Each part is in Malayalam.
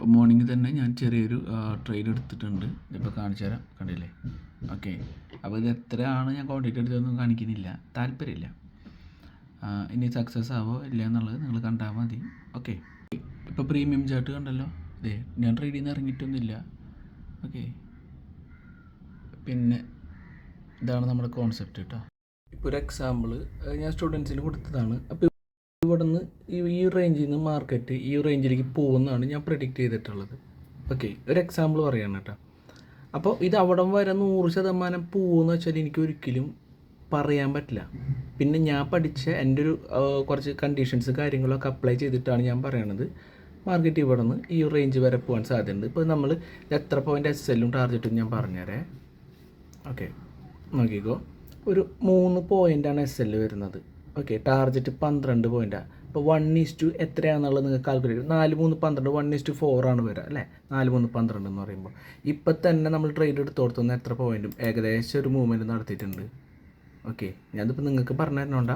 ഇപ്പോൾ മോർണിംഗ് തന്നെ ഞാൻ ചെറിയൊരു ട്രെയിൻ എടുത്തിട്ടുണ്ട്. ഇപ്പോൾ കാണിച്ചു തരാം. കണ്ടില്ലേ? ഓക്കെ അപ്പോൾ ഇത് എത്രയാണ് ഞാൻ ക്വാണ്ടിറ്റി എടുത്തതൊന്നും കാണിക്കുന്നില്ല. താല്പര്യമില്ല. ഇനി സക്സസ് ആവോ ഇല്ല എന്നുള്ളത് നിങ്ങൾ കണ്ടാൽ മതി. ഓക്കെ ഇപ്പോൾ പ്രീമിയം ചാർട്ട് കണ്ടല്ലോ? ഇതേ ഞാൻ ട്രേഡിൽ നിന്ന് ഇറങ്ങിയിട്ടൊന്നുമില്ല. ഓക്കെ പിന്നെ ഇതാണ് നമ്മുടെ കോൺസെപ്റ്റ് കേട്ടോ ഇപ്പോൾ ഒരു എക്സാമ്പിൾ ഞാൻ സ്റ്റുഡൻസിന് കൊടുത്തതാണ്. അപ്പോൾ ഇവിടെ നിന്ന് ഈ റേഞ്ചിൽ നിന്ന് മാർക്കറ്റ് ഈ റേഞ്ചിലേക്ക് പോകുമെന്നാണ് ഞാൻ പ്രിഡിക്റ്റ് ചെയ്തിട്ടുള്ളത്. ഓക്കെ ഒരു എക്സാമ്പിൾ പറയാണ് കേട്ടോ. അപ്പോൾ ഇത് അവിടം വരെ നൂറ് ശതമാനം പോകുമെന്ന് വെച്ചാൽ എനിക്ക് ഒരിക്കലും പറയാൻ പറ്റില്ല. പിന്നെ ഞാൻ പഠിച്ച എന്റെ ഒരു കുറച്ച് കണ്ടീഷൻസ് കാര്യങ്ങളൊക്കെ അപ്ലൈ ചെയ്തിട്ടാണ് ഞാൻ പറയണത്. മാർക്കറ്റ് ഇവിടെ നിന്ന് ഈ റേഞ്ച് വരെ പോകാൻ സാധ്യതയുണ്ട്. ഇപ്പോൾ നമ്മൾ എത്ര പോയിന്റ് എസ് എല്ലും ടാർജറ്റും ഞാൻ പറഞ്ഞുതരാം. ഓക്കെ നോക്കിക്കോ. ഒരു മൂന്ന് പോയിന്റാണ് എസ് എൽ വരുന്നത്. ഓക്കെ ടാർജറ്റ് പന്ത്രണ്ട് പോയിന്റാണ് അപ്പോൾ വൺ ഈസ് ടു എത്രയാണെന്നുള്ളത് നിങ്ങൾ കാൽക്കുലേറ്റ് നാല് മൂന്ന് പന്ത്രണ്ട് വൺ ഈസ് ടു ഫോർ ആണ് വരിക അല്ലേ? നാല് മൂന്ന് പന്ത്രണ്ട് എന്ന് പറയുമ്പോൾ ഇപ്പം തന്നെ നമ്മൾ ട്രേഡ് എടുത്ത് കൊടുത്തുന്ന എത്ര പോയിന്റും ഏകദേശം ഒരു മൂവ്മെന്റ് നടത്തിയിട്ടുണ്ട്. ഓക്കെ ഞാനിപ്പോൾ നിങ്ങൾക്ക് പറഞ്ഞു തരണോണ്ട.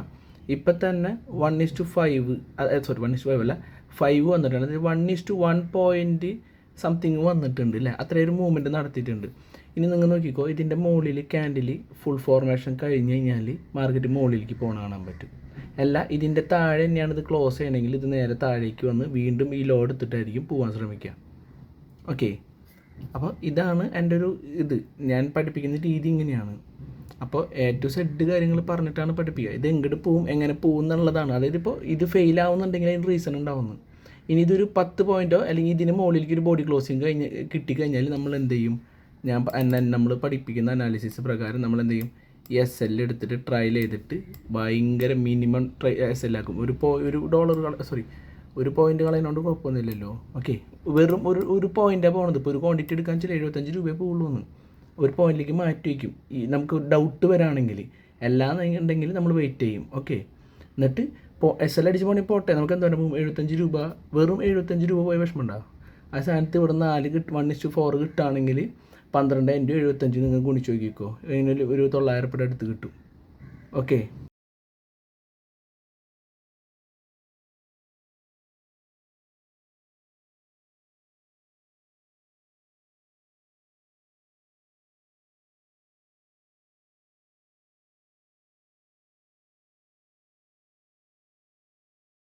ഇപ്പം തന്നെ one is to five sorry one is five അല്ല ഫൈവ് വന്നിട്ടുണ്ട്. One is to one point something വന്നിട്ടുണ്ട് അല്ലേ? അത്രയൊരു മൂവ്മെന്റ് നടത്തിയിട്ടുണ്ട്. ഇനി നിങ്ങൾ നോക്കിക്കോ ഇതിന്റെ മുകളിൽ ക്യാൻഡിൽ ഫുൾ ഫോർമേഷൻ കഴിഞ്ഞ് കഴിഞ്ഞാൽ മാർക്കറ്റ് മുകളിലേക്ക് പോകണ കാണാൻ പറ്റും. അല്ല ഇതിന്റെ താഴെ തന്നെയാണ് ഇത് ക്ലോസ് ചെയ്യണമെങ്കിൽ ഇത് നേരെ താഴേക്ക് വന്ന് വീണ്ടും ഈ ലോഡ് എടുത്തിട്ടായിരിക്കും പോകാൻ ശ്രമിക്കുക. ഓക്കെ അപ്പോൾ ഇതാണ് എന്റെ ഒരു ഇത്. ഞാൻ പഠിപ്പിക്കുന്ന രീതി ഇങ്ങനെയാണ്. അപ്പോൾ എ ടു സെഡ് കാര്യങ്ങൾ പറഞ്ഞിട്ടാണ് പഠിപ്പിക്കുക. ഇത് എങ്ങോട്ട് പോവും എങ്ങനെ പോകും എന്നുള്ളതാണ്. അതായത് ഇപ്പോൾ ഇത് ഫെയിൽ ആവുന്നുണ്ടെങ്കിൽ അതിന് റീസൺ ഉണ്ടാവുന്നു. ഇനി ഇതൊരു പത്ത് പോയിന്റോ അല്ലെങ്കിൽ ഇതിന് മുകളിലേക്ക് ഒരു ബോഡി ക്ലോസിങ് കഴിഞ്ഞ് കിട്ടിക്കഴിഞ്ഞാൽ നമ്മൾ എന്ത് ചെയ്യും? ഞാൻ നമ്മൾ പഠിപ്പിക്കുന്ന അനാലിസിസ് പ്രകാരം നമ്മൾ എന്ത് ചെയ്യും എസ് എൽ എടുത്തിട്ട് ട്രയൽ ചെയ്തിട്ട് ഭയങ്കര മിനിമം ട്രൈ എസ് എൽ ആക്കും. ഒരു പോ ഒരു ഡോളർ സോറി ഒരു പോയിന്റ് കളയുന്നതുകൊണ്ട് കുഴപ്പമൊന്നുമില്ലല്ലോ. ഓക്കെ വെറും ഒരു ഒരു പോയിന്റാണ് പോകുന്നത് ഇപ്പോൾ ഒരു ക്വാണ്ടിറ്റി എടുക്കാൻ വെച്ചാൽ എഴുപത്തഞ്ച് രൂപയെ പോകുള്ളൂ എന്ന് ഒരു പോയിന്റിലേക്ക് മാറ്റി വയ്ക്കും ഈ നമുക്ക് ഡൗട്ട് വരാണെങ്കിൽ എല്ലാം ഉണ്ടെങ്കിൽ നമ്മൾ വെയിറ്റ് ചെയ്യും. ഓക്കെ എന്നിട്ട് ഇപ്പോൾ എസ് എൽ അടിച്ച് പോകണമെങ്കിൽ പോട്ടെ. നമുക്ക് എന്താ പറയുക എഴുപത്തഞ്ച് രൂപ. വെറും എഴുപത്തഞ്ച് രൂപ പോയ വിഷമമുണ്ടാകും ആ സ്ഥാനത്ത് ഇവിടെ നാല് കിട്ട് വൺ ഇസ്റ്റു ഫോർ കിട്ടുകയാണെങ്കിൽ പന്ത്രണ്ട് ഇന്റു എഴുപത്തഞ്ച് നിങ്ങൾ ഗുണിച്ച് നോക്കിക്കോ. അതിന് ഒരു തൊള്ളായിരം രൂപയുടെ അടുത്ത് കിട്ടും. ഓക്കെ